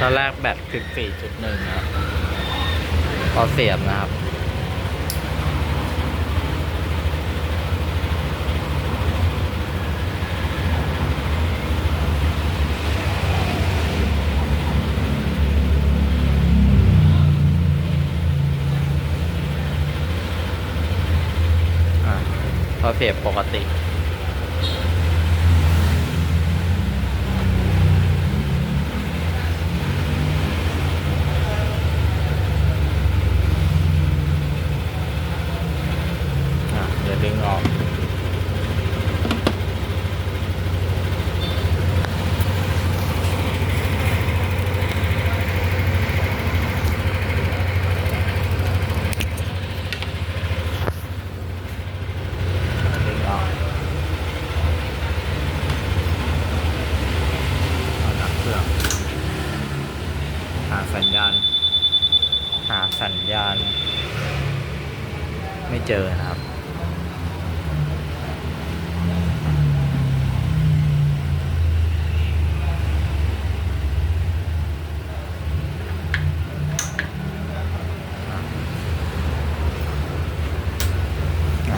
ตอนแรกแบต14.1นะครับพอเสียบนะครับอะพอเสียบปกติ อะเดี๋ยวดึงออก ดึงออกเอาดับเครื่องหาสัญญาณ หาสัญญาณ ไม่ เจอนะครับ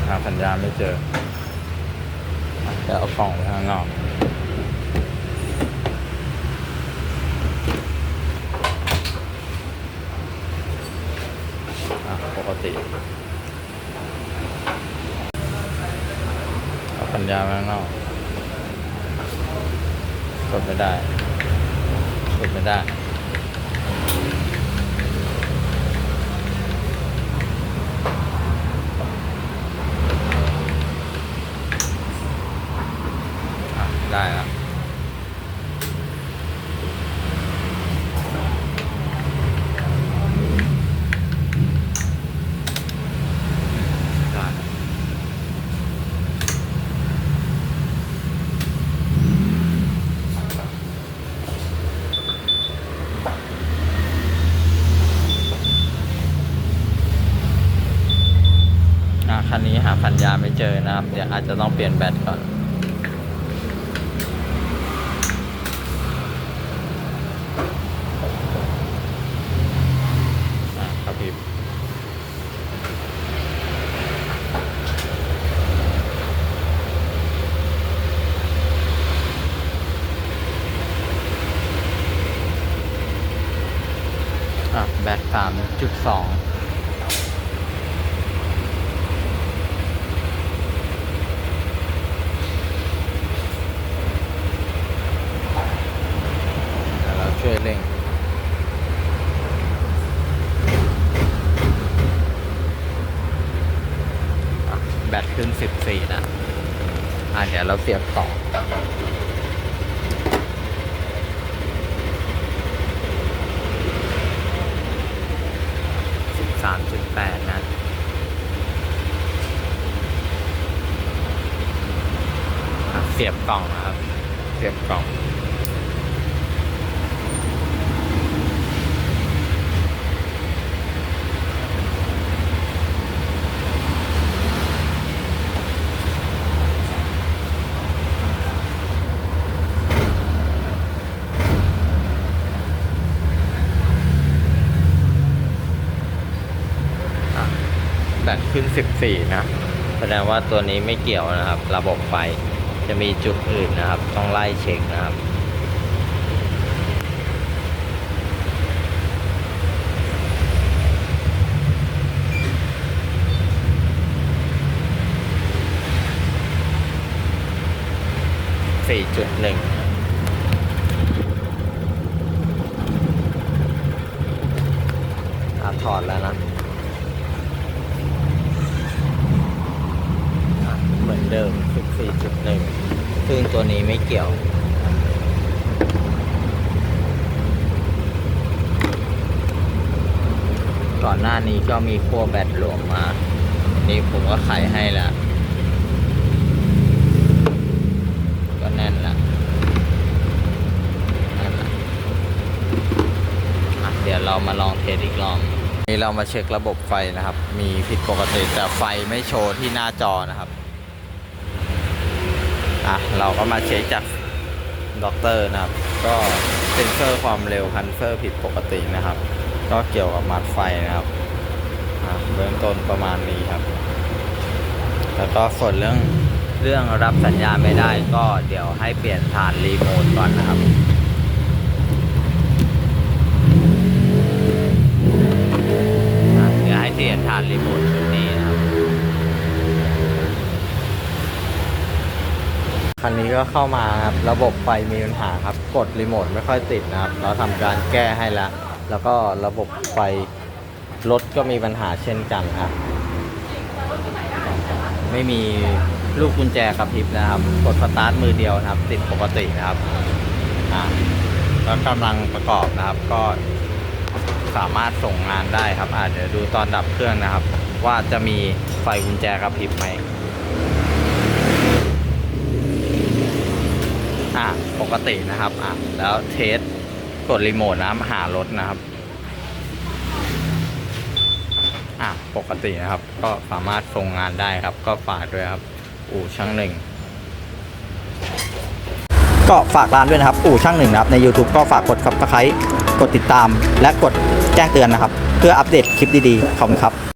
หาสัญญาณไม่เจอจะเอากล่องไปข้างนอกอะปกติ ปัญญาณไปข้างนอกกดไม่ได้กดไม่ได้ อะ ได้แล้วได้แล้วอะคั นี้หาสัญญาไม่เจอนะครับ เดี๋ยวอาจจะต้องเปลี่ยนแบตก่อน ครับพี่แบตสามจุดสองเรา ช่วยเร่งแบตขึ้น 14 นะ อะเดี๋ยวเราเสียบต่อ 13.8นะอะเสียบกล่องนะครับ เสียบกล่อง แบตขึ้น 14 นะ แสดงว่าตัวนี้ไม่เกี่ยวนะครับ ระบบไฟ จะมีจุดอื่นนะครับ ต้องไล่เช็คนะครับสี่จุดหนึ่งถอดแล้วนะ เหมือนเดิม 14.1 ซึ่งตัวนี้ไม่เกี่ยวก่อนหน้านี้ก็มีขั้วแบตหลวมมา นี่ผมก็ไขให้แล้วก็แน่นละแน่นละอะเดี๋ยวเรามาลองเทสอีกรอบ นี่เรามาเช็คระบบไฟนะครับ มีผิดปกติแต่ไฟไม่โชว์ที่หน้าจอนะครับ อะเราก็มาเช็คจากด็อกเตอร์นะครับ ก็เซ็นเซอร์ความเร็วคันเซอร์ผิดปกตินะครับ ก็เกี่ยวกับมัดไฟนะครับอะเบื้องต้นประมาณนี้ครับ แล้วก็ส่วนเรื่องเรื่องรับสัญญาณไม่ได้ก็เดี๋ยวให้เปลี่ยนฐานรีโมทก่อนนะครับเดี๋ยวให้เปลี่ยนฐานรีโมทชุดนี้นะ คันนี้ก็เข้ามาครับระบบไฟมีปัญหาครับ กดรีโมทไม่ค่อยติดนะครับ เราทำการแก้ให้แล้ว แล้วก็ระบบไฟรถก็มีปัญหาเช่นกันครับ ไม่มีลูกกุญแจกระพริบนะครับ กดสตาร์ทมือเดียวนะครับ ติดปกตินะครับอ่าแล้วกำลังประกอบนะครับ ก็สามารถส่งงานได้ครับอาจจะดูตอนดับเครื่องนะครับ ว่าจะมีไฟกุญแจกระพริบไหม อะป กตินะครับอะแล้วเทสกดรีโมทนะหารถนะครับอะปกตินะครับ ก็สามารถส่งงานได้ครับ ก็ฝากด้วยครับ อู่ช่างหนึ่งก็ฝากร้านด้วยนะครับ อู่ช่างหนึ่งนะครับ ใน YouTube ก็ฝากกด subscribe กดติดตาม และกดแจ้งเตือนนะครับ เพื่ออัปเดตคลิปดีๆขอบคุณครับ